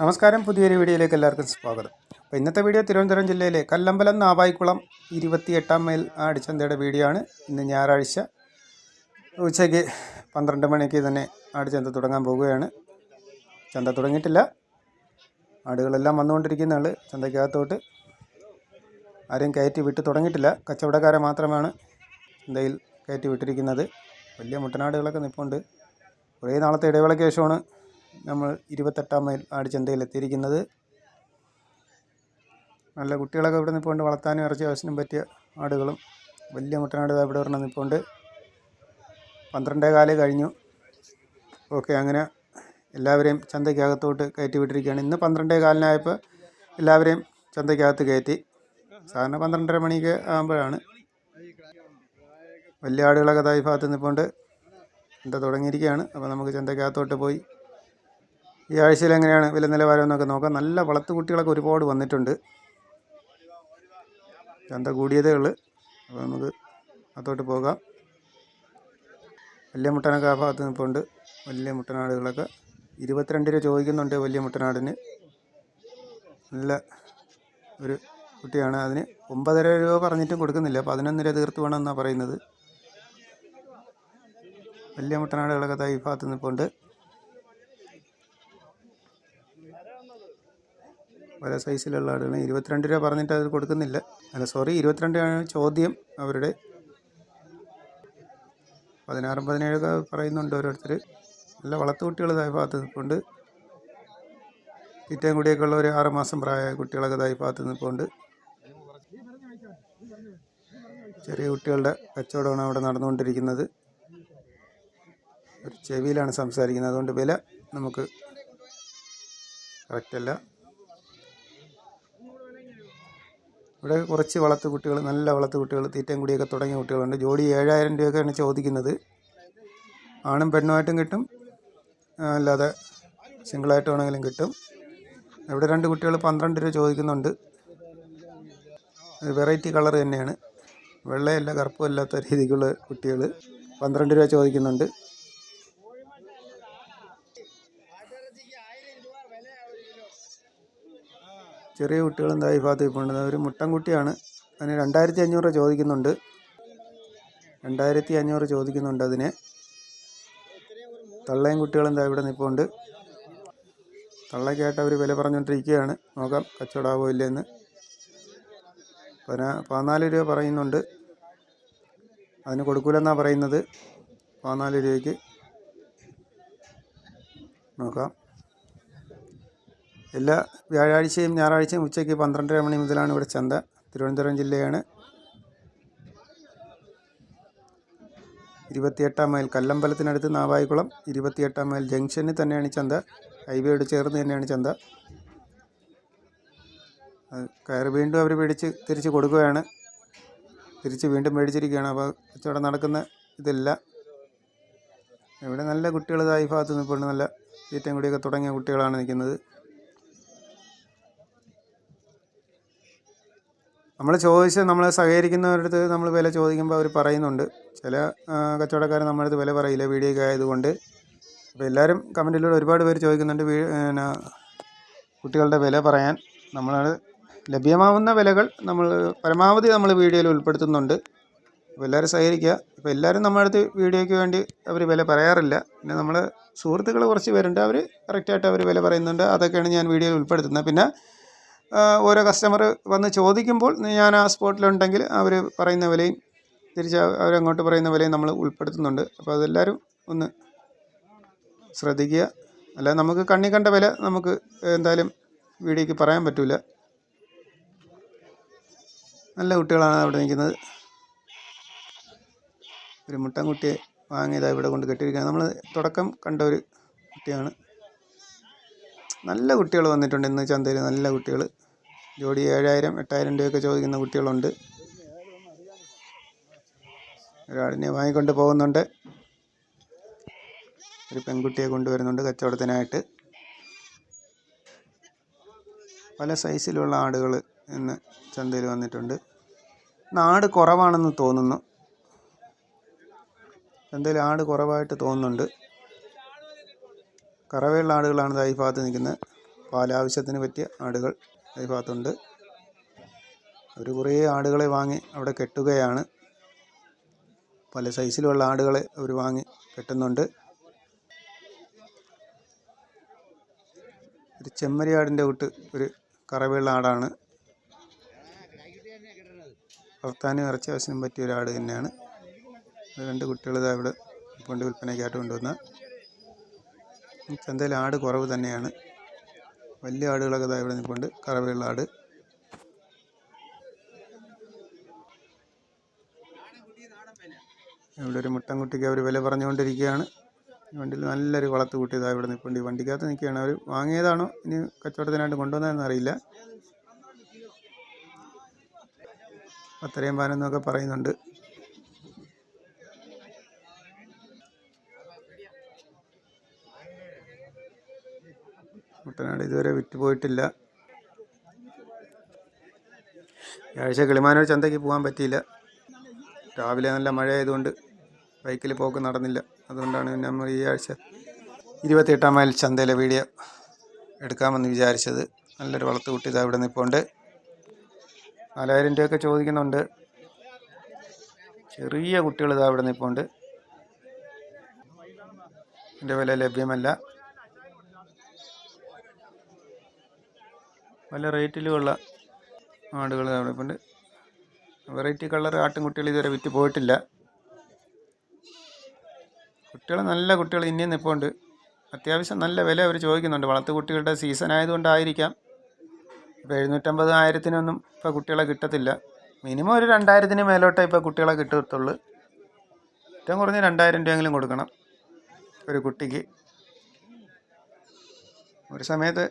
നമസ്കാരം. പുതിയൊരു വീഡിയോയിലേക്ക് എല്ലാവർക്കും സ്വാഗതം. അപ്പോൾ ഇന്നത്തെ വീഡിയോ തിരുവനന്തപുരം ജില്ലയിലെ കല്ലമ്പലം നാവായിക്കുളം ഇരുപത്തിയെട്ടാം മൈൽ ആടിച്ചന്തയുടെ വീഡിയോ ആണ്. ഇന്ന് ഞായറാഴ്ച ഉച്ചയ്ക്ക് പന്ത്രണ്ട് മണിക്ക് തന്നെ ആടിച്ചന്ത തുടങ്ങാൻ പോവുകയാണ്. ചന്ത തുടങ്ങിയിട്ടില്ല. ആടുകളെല്ലാം വന്നുകൊണ്ടിരിക്കുന്നതാണ് ചന്തയ്ക്കകത്തോട്ട്. ആരെയും കയറ്റി വിട്ട് തുടങ്ങിയിട്ടില്ല. കച്ചവടക്കാരെ മാത്രമാണ് ചന്തയിൽ കയറ്റി വിട്ടിരിക്കുന്നത്. വലിയ മുട്ടനാടുകളൊക്കെ നിൽപ്പുണ്ട് കുറേ നാളത്തെ ഇടവേളയ്ക്ക് ശേഷമാണ് നമ്മൾ ഇരുപത്തെട്ടാം മൈൽ ആടുചന്തയിൽ എത്തിയിരിക്കുന്നത്. നല്ല കുട്ടികളൊക്കെ ഇവിടെ നിൽപ്പുണ്ട്. വളർത്താനും ഇറച്ചി ആവശ്യത്തിനും പറ്റിയ ആടുകളും. വലിയ മുട്ടനാട് ഇവിടെ ഒരെണ്ണം നിൽപ്പുണ്ട്. പന്ത്രണ്ടേ കാൽ കഴിഞ്ഞു. ഓക്കെ അങ്ങനെ എല്ലാവരെയും ചന്തയ്ക്കകത്തോട്ട് കയറ്റി വിട്ടിരിക്കുകയാണ്. ഇന്ന് പന്ത്രണ്ടേ കാലിനായപ്പോൾ എല്ലാവരെയും ചന്തയ്ക്കകത്ത് കയറ്റി. സാധാരണ പന്ത്രണ്ടര മണിക്ക് ആകുമ്പോഴാണ്. വലിയ ആടുകളൊക്കെ ഈ ഭാഗത്ത് നിൽപ്പുണ്ട്. ചന്ത തുടങ്ങിയിരിക്കുകയാണ്. അപ്പോൾ നമുക്ക് ചന്തയ്ക്കകത്തോട്ട് പോയി ഈ ആഴ്ചയിൽ എങ്ങനെയാണ് വില നിലവാരം എന്നൊക്കെ നോക്കാം. നല്ല വളർത്തു കുട്ടികളൊക്കെ ഒരുപാട് വന്നിട്ടുണ്ട്. ചന്ത കൂടിയതേ അപ്പോൾ നമുക്ക് അത്തോട്ട് പോകാം. വലിയ മുട്ടനൊക്കെ ആ ഭാഗത്ത് നിൽപ്പുണ്ട് വലിയ മുട്ടനാടുകളൊക്കെ. ഇരുപത്തിരണ്ട് രൂപ ചോദിക്കുന്നുണ്ട് വലിയ മുട്ടനാടിന്. നല്ല ഒരു കുട്ടിയാണ് അതിന്. ഒമ്പതര രൂപ പറഞ്ഞിട്ടും കൊടുക്കുന്നില്ല. പതിനൊന്ന് രൂപ തീർത്ത് വേണമെന്നാണ് പറയുന്നത്. വലിയ മുട്ടനാടുകളൊക്കെ തൈ ഭാഗത്ത് നിൽപ്പുണ്ട് പല സൈസിലുള്ള ആടുകൾ ഇരുപത്തിരണ്ട് രൂപ പറഞ്ഞിട്ട് അത് കൊടുക്കുന്നില്ല. അല്ല സോറി ഇരുപത്തിരണ്ട് ആണ് ചോദ്യം അവരുടെ. പതിനാറും പതിനേഴൊക്കെ പറയുന്നുണ്ട് ഓരോരുത്തർ നല്ല വളർത്തു കുട്ടികൾ തായ് ഭാഗത്ത് നിൽപ്പുണ്ട് തീറ്റയും കൂടിയൊക്കെ ഉള്ള ഒരു ആറ് മാസം പ്രായമായ കുട്ടികളൊക്കെ തായ് ഭാഗത്ത് നിൽപ്പുണ്ട് ചെറിയ കുട്ടികളുടെ കച്ചവടമാണ് അവിടെ നടന്നുകൊണ്ടിരിക്കുന്നത്. ഒരു ചെവിയിലാണ് സംസാരിക്കുന്നത്. അതുകൊണ്ട് വില നമുക്ക് കറക്റ്റല്ല ഇവിടെ കുറച്ച് വളർത്തു കുട്ടികൾ നല്ല വളർത്തു കുട്ടികൾ തീറ്റയും കൂടിയൊക്കെ തുടങ്ങിയ കുട്ടികളുണ്ട്. ജോഡി ഏഴായിരം രൂപയൊക്കെയാണ് ചോദിക്കുന്നത്. ആണും പെണ്ണുമായിട്ടും കിട്ടും. അല്ലാതെ സിംഗിളായിട്ട് വേണമെങ്കിലും കിട്ടും. ഇവിടെ രണ്ട് കുട്ടികൾ പന്ത്രണ്ട് രൂപ ചോദിക്കുന്നുണ്ട്. വെറൈറ്റി കളർ തന്നെയാണ്. വെള്ളയല്ല കറുപ്പല്ലാത്ത രീതിക്കുള്ള കുട്ടികൾ പന്ത്രണ്ട് രൂപ ചോദിക്കുന്നുണ്ട്. ചെറിയ കുട്ടികൾ എന്താ ഈ ഭാഗത്ത് പോയിട്ടുണ്ട് ഒരു മുട്ടൻകുട്ടിയാണ് അതിന് രണ്ടായിരത്തി അഞ്ഞൂറ് ചോദിക്കുന്നുണ്ട്. രണ്ടായിരത്തി അഞ്ഞൂറ് ചോദിക്കുന്നുണ്ട് അതിന്. തള്ളയും കുട്ടികളും എന്താ ഇവിടെ നിൽപ്പുണ്ട് തള്ളയ്ക്കായിട്ട് അവർ വില പറഞ്ഞുകൊണ്ടിരിക്കുകയാണ് നോക്കാം കച്ചവടമാവോ ഇല്ലെന്ന് പതിനാ പതിനാല് രൂപ പറയുന്നുണ്ട്. അതിന് കൊടുക്കൂലെന്നാണ് പറയുന്നത്. പതിനാല് രൂപയ്ക്ക്. നോക്കാം. എല്ലാ വ്യാഴാഴ്ചയും ഞായറാഴ്ചയും ഉച്ചയ്ക്ക് പന്ത്രണ്ടര മണി മുതലാണ് ഇവിടെ ചന്ത. തിരുവനന്തപുരം ജില്ലയാണ്. ഇരുപത്തിയെട്ടാം മൈൽ കല്ലമ്പലത്തിനടുത്ത് നാവായിക്കുളം ഇരുപത്തിയെട്ടാം മൈൽ ജംഗ്ഷനിൽ തന്നെയാണ് ചന്ത. ഹൈവേയോട് ചേർന്ന് തന്നെയാണ് ചന്ത. കയറി വീണ്ടും അവർ പിടിച്ച് തിരിച്ച് കൊടുക്കുകയാണ്. തിരിച്ച് വീണ്ടും മേടിച്ചിരിക്കുകയാണ്. അപ്പോൾ കച്ചവടം നടക്കുന്ന ഇതില്ല. ഇവിടെ നല്ല കുട്ടികൾ ഇതായി ഭാഗത്ത് നല്ല തീറ്റയും കൂടിയൊക്കെ തുടങ്ങിയ കുട്ടികളാണ് നിൽക്കുന്നത്. നമ്മൾ ചോദിച്ച് നമ്മൾ സഹകരിക്കുന്നവരടുത്ത് നമ്മൾ വില ചോദിക്കുമ്പോൾ അവർ പറയുന്നുണ്ട്. ചില കച്ചവടക്കാർ നമ്മുടെ അടുത്ത് വില പറയില്ല. വീഡിയോയ്ക്ക് ആയതുകൊണ്ട്. അപ്പോൾ എല്ലാവരും കമന്റിലൂടെ ഒരുപാട് പേര് ചോദിക്കുന്നുണ്ട് പിന്നെ കുട്ടികളുടെ വില പറയാൻ. നമ്മൾ ലഭ്യമാവുന്ന വിലകൾ നമ്മൾ പരമാവധി നമ്മൾ വീഡിയോയിൽ ഉൾപ്പെടുത്തുന്നുണ്ട്. അപ്പോൾ എല്ലാവരും സഹകരിക്കുക. ഇപ്പോൾ എല്ലാവരും നമ്മുടെ അടുത്ത് വീഡിയോയ്ക്ക് വേണ്ടി അവർ വില പറയാറില്ല. പിന്നെ നമ്മൾ സുഹൃത്തുക്കൾ കുറച്ച് പേരുണ്ട്. അവർ കറക്റ്റായിട്ട് അവർ വില പറയുന്നുണ്ട്. അതൊക്കെയാണ് ഞാൻ വീഡിയോയിൽ ഉൾപ്പെടുത്തുന്നത്. പിന്നെ ഓരോ കസ്റ്റമർ വന്ന് ചോദിക്കുമ്പോൾ ഞാൻ ആ സ്പോട്ടിലുണ്ടെങ്കിൽ അവർ പറയുന്ന വിലയും തിരിച്ച് അവരങ്ങോട്ട് പറയുന്ന വിലയും നമ്മൾ ഉൾപ്പെടുത്തുന്നുണ്ട്. അപ്പോൾ അതെല്ലാവരും ഒന്ന് ശ്രദ്ധിക്കുക. അല്ല നമുക്ക് കണ്ണി കണ്ട വില നമുക്ക് എന്തായാലും വീഡിയോക്ക് പറയാൻ പറ്റില്ല നല്ല കുട്ടികളാണ് അവിടെ നിൽക്കുന്നത്. ഒരു മുട്ടൻകുട്ടിയെ വാങ്ങിയതാണ് ഇവിടെ കൊണ്ട് കെട്ടിയിരിക്കുകയാണ് നമ്മൾ തുടക്കം കണ്ട ഒരു കുട്ടിയാണ്. നല്ല കുട്ടികൾ വന്നിട്ടുണ്ട്. ഇന്ന് ചന്തയിൽ നല്ല കുട്ടികൾ. ജോഡി ഏഴായിരം എട്ടായിരം രൂപയൊക്കെ ചോദിക്കുന്ന കുട്ടികളുണ്ട്. ഒരാടിനെ വാങ്ങിക്കൊണ്ട് പോകുന്നുണ്ട്. ഒരു പെൺകുട്ടിയെ കൊണ്ടുവരുന്നുണ്ട് കച്ചവടത്തിനായിട്ട്. പല സൈസിലുള്ള ആടുകൾ ഇന്ന് ചന്തയിൽ വന്നിട്ടുണ്ട്. ആട് കുറവാണെന്ന് തോന്നുന്നു. ചന്തയിൽ ആട് കുറവായിട്ട് തോന്നുന്നുണ്ട്. കറവയുള്ള ആടുകളാണ് ഈ ഭാഗത്ത് നിൽക്കുന്നത്. പാലാവശ്യത്തിന് പറ്റിയ ആടുകൾ ഈ ഭാഗത്തുണ്ട്. അവർ കുറേ ആടുകളെ വാങ്ങി അവിടെ കെട്ടുകയാണ്. പല സൈസിലുള്ള ആടുകളെ അവർ വാങ്ങി കെട്ടുന്നുണ്ട്. ഒരു ചെമ്മരിയാടിന്റെ കൂട്ട് ഒരു കറവയുള്ള ആടാണ്. വളർത്താനും ഇറച്ചി ആവശ്യം പറ്റിയ ഒരാട് തന്നെയാണ്. രണ്ട് കുട്ടികൾ ഇവിടെ കൊണ്ട് വിൽപ്പനയ്ക്കായിട്ട് കൊണ്ടുവന്ന. ചന്തയിൽ ആട് കുറവ് തന്നെയാണ്. വലിയ ആടുകളൊക്കെ ഇവിടെ നിൽപ്പുണ്ട്. കറവയുള്ള ആട്. ഇവിടെ ഒരു മുട്ടൻകുട്ടിക്ക് അവർ വില പറഞ്ഞുകൊണ്ടിരിക്കുകയാണ്. വണ്ടിയിൽ നല്ലൊരു വളർത്ത് കുട്ടി ഇതാ ഇവിടെ നിൽപ്പുണ്ട്. ഈ വണ്ടിക്കകത്ത് നിൽക്കുകയാണ്. അവർ വാങ്ങിയതാണോ? ഇനി കച്ചവടത്തിനായിട്ട് കൊണ്ടുവന്നതെന്ന് അറിയില്ല. പത്തരയും പതിനൊന്നൊക്കെ പറയുന്നുണ്ട്. കുട്ടനാട് ഇതുവരെ വിറ്റ് പോയിട്ടില്ല ഈ ആഴ്ച കിളിമാനൂർ ചന്തയ്ക്ക് പോകാൻ പറ്റിയില്ല. രാവിലെ നല്ല മഴ ആയതുകൊണ്ട് ബൈക്കിൽ പോക്ക് നടന്നില്ല. അതുകൊണ്ടാണ് നമ്മൾ ഈ ആഴ്ച ഇരുപത്തിയെട്ടാം മൈൽ ചന്തയിലെ വീഡിയോ എടുക്കാമെന്ന് വിചാരിച്ചത്. നല്ലൊരു വളർത്തു കുട്ടി ഇതാ ഇവിടെ നിൽപ്പുണ്ട്. നാലായിരം രൂപയൊക്കെ ചോദിക്കുന്നുണ്ട്. ചെറിയ കുട്ടികൾ ഇതാ ഇവിടെ നിൽപ്പുണ്ട്. എന്റെ വില ലഭ്യമല്ല. പല റേറ്റിലുമുള്ള ആടുകൾ അവിടെ ഇപ്പുണ്ട് വെറൈറ്റി കളർ ആട്ടിൻകുട്ടികൾ ഇതുവരെ വിറ്റ് പോയിട്ടില്ല. കുട്ടികൾ നല്ല കുട്ടികൾ ഇനിയും നിൽപ്പുണ്ട് അത്യാവശ്യം നല്ല വില അവർ ചോദിക്കുന്നുണ്ട്. വളർത്തു കുട്ടികളുടെ സീസൺ ആയതുകൊണ്ടായിരിക്കാം. ഇപ്പോൾ എഴുന്നൂറ്റമ്പത് ആയിരത്തിനൊന്നും ഇപ്പോൾ കുട്ടികളെ കിട്ടത്തില്ല. മിനിമം ഒരു രണ്ടായിരത്തിന് മേലോട്ടേ ഇപ്പോൾ കുട്ടികളെ കിട്ടത്തുള്ളൂ. ഏറ്റവും കുറഞ്ഞ് രണ്ടായിരം രൂപയെങ്കിലും കൊടുക്കണം ഒരു കുട്ടിക്ക്. ഒരു സമയത്ത്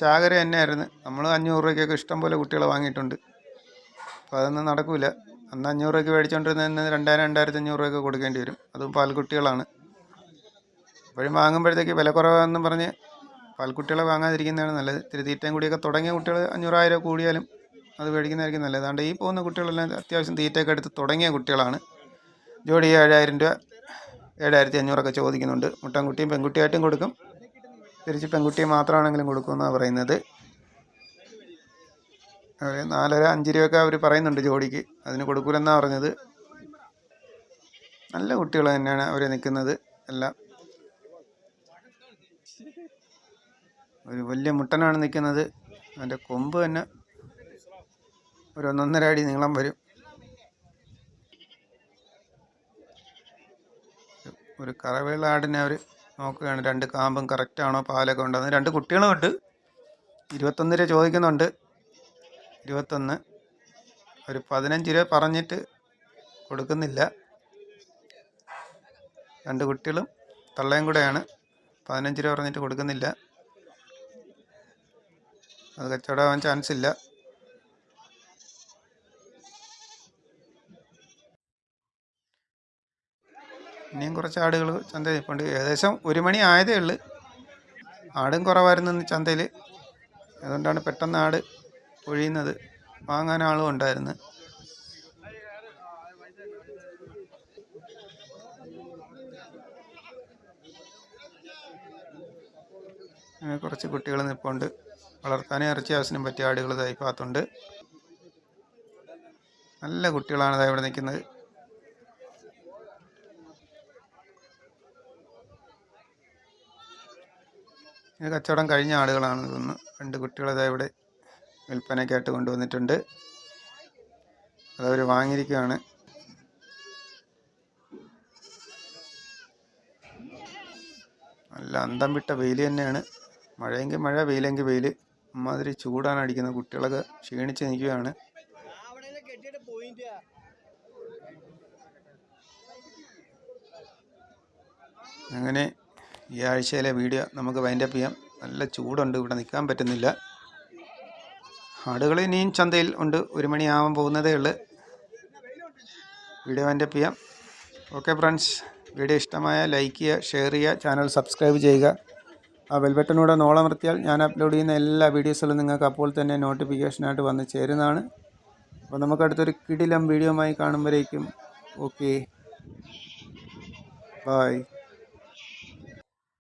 ചാകര തന്നെയായിരുന്നു. നമ്മൾ അഞ്ഞൂറ് രൂപയ്ക്കൊക്കെ ഇഷ്ടം പോലെ കുട്ടികളെ വാങ്ങിയിട്ടുണ്ട്. അപ്പോൾ അതൊന്നും നടക്കില്ല അന്ന് അഞ്ഞൂറ് രൂപയ്ക്ക് മേടിച്ചുകൊണ്ടിരുന്ന രണ്ടായിരം രണ്ടായിരത്തി അഞ്ഞൂറ് രൂപയൊക്കെ കൊടുക്കേണ്ടി വരും. അതും പാൽക്കുട്ടികളാണ്. അപ്പോഴും വാങ്ങുമ്പോഴത്തേക്ക് വില കുറവാണെന്ന് പറഞ്ഞ് പാൽക്കുട്ടികളെ വാങ്ങാതിരിക്കുന്നതാണ് നല്ലത്. ഇത്തിരി തീറ്റയും കൂടിയൊക്കെ തുടങ്ങിയ കുട്ടികൾ അഞ്ഞൂറായിരം കൂടിയാലും അത് മേടിക്കുന്നതായിരിക്കും നല്ലത്. അതുകൊണ്ട് ഈ പോകുന്ന കുട്ടികളെല്ലാം അത്യാവശ്യം തീറ്റയൊക്കെ എടുത്ത് തുടങ്ങിയ കുട്ടികളാണ്. ജോഡി ഏഴായിരം രൂപ ഏഴായിരത്തി അഞ്ഞൂറൊക്കെ ചോദിക്കുന്നുണ്ട്. മുട്ടൻകുട്ടിയും പെൺകുട്ടിയായിട്ടും കൊടുക്കും. തിരിച്ച് പെൺകുട്ടിയെ മാത്രമാണെങ്കിലും കൊടുക്കുമെന്നാണ് പറയുന്നത്. അവർ നാലര അഞ്ച് രൂപയൊക്കെ അവർ പറയുന്നുണ്ട് ജോഡിക്ക്. അതിന് കൊടുക്കൂലെന്നാണ് പറഞ്ഞത്. നല്ല കുട്ടികൾ തന്നെയാണ് അവർ നിൽക്കുന്നത് എല്ലാം. ഒരു വലിയ മുട്ടനാണ് നിൽക്കുന്നത്. അതിന്റെ കൊമ്പ് തന്നെ ഒരു ഒന്നൊന്നര അടി നീളം വരും. ഒരു കറവേളാടിനെ അവർ നോക്കുകയാണ്. രണ്ട് കാമ്പും കറക്റ്റാണോ പാലൊക്കെ ഉണ്ടോ? രണ്ട് കുട്ടികളും ഉണ്ട്. ഇരുപത്തൊന്ന് രൂപ ചോദിക്കുന്നുണ്ട്. ഇരുപത്തൊന്ന്. ഒരു പതിനഞ്ച് രൂപ പറഞ്ഞിട്ട് കൊടുക്കുന്നില്ല. രണ്ട് കുട്ടികളും തള്ളയും കൂടെയാണ്. പതിനഞ്ച് രൂപ പറഞ്ഞിട്ട് കൊടുക്കുന്നില്ല. അത് കച്ചവടമാവാൻ ചാൻസ് ഇല്ല. ഇനിയും കുറച്ച് ആടുകൾ ചന്തയിൽ നിൽപ്പുണ്ട്. ഏകദേശം ഒരു മണി ആയതേ ഉള്ളൂ. ആടും കുറവായിരുന്നു ചന്തയിൽ. അതുകൊണ്ടാണ് പെട്ടെന്ന് ആട് ഒഴിയുന്നത്. വാങ്ങാൻ ആളും ഉണ്ടായിരുന്നു. കുറച്ച് കുട്ടികൾ നിൽപ്പുണ്ട്. വളർത്താനും ഇറച്ചി ആവശ്യത്തിനും പറ്റിയ ആടുകൾ ഇതായി ഭാഗത്തുണ്ട്. നല്ല കുട്ടികളാണ് ഇവിടെ നിൽക്കുന്നത്. ഇത് കച്ചവടം കഴിഞ്ഞ ആളുകളാണ് ഇതൊന്ന് രണ്ട് കുട്ടികളതാ ഇവിടെ വിൽപ്പനയ്ക്കായിട്ട് കൊണ്ടുവന്നിട്ടുണ്ട്. അതവർ വാങ്ങിയിരിക്കുകയാണ്. നല്ല അന്തം വിട്ട വെയിൽ തന്നെയാണ്. മഴയെങ്കിൽ മഴ വെയിലെങ്കിൽ വെയിൽ അമ്മാതിരി ചൂടാണ് അടിക്കുന്നത് കുട്ടികളൊക്കെ ക്ഷീണിച്ച് നിൽക്കുകയാണ്. അങ്ങനെ ഈ ആഴ്ചയിലെ വീഡിയോ നമുക്ക് വൈൻഡപ്പ് ചെയ്യാം. നല്ല ചൂടുണ്ട് ഇവിടെ നിൽക്കാൻ പറ്റുന്നില്ല. ആടുകൾ ഇനിയും ചന്തയിൽ ഉണ്ട്. ഒരു മണിയാവാൻ പോകുന്നതേ ഉള്ളു. വീഡിയോ വൈൻഡപ്പ് ചെയ്യാം. ഓക്കെ ഫ്രണ്ട്സ് വീഡിയോ ഇഷ്ടമായ ലൈക്ക് ചെയ്യുക ഷെയർ ചെയ്യുക ചാനൽ സബ്സ്ക്രൈബ് ചെയ്യുക. ആ ബെൽബട്ടനൂടെ നോളമർത്തിയാൽ ഞാൻ അപ്ലോഡ് ചെയ്യുന്ന എല്ലാ വീഡിയോസിലും നിങ്ങൾക്ക് അപ്പോൾ തന്നെ നോട്ടിഫിക്കേഷനായിട്ട് വന്ന് ചേരുന്നതാണ്. അപ്പോൾ നമുക്ക് അടുത്തൊരു കിടിലം വീഡിയോമായി കാണുമ്പോഴേക്കും. Okay bye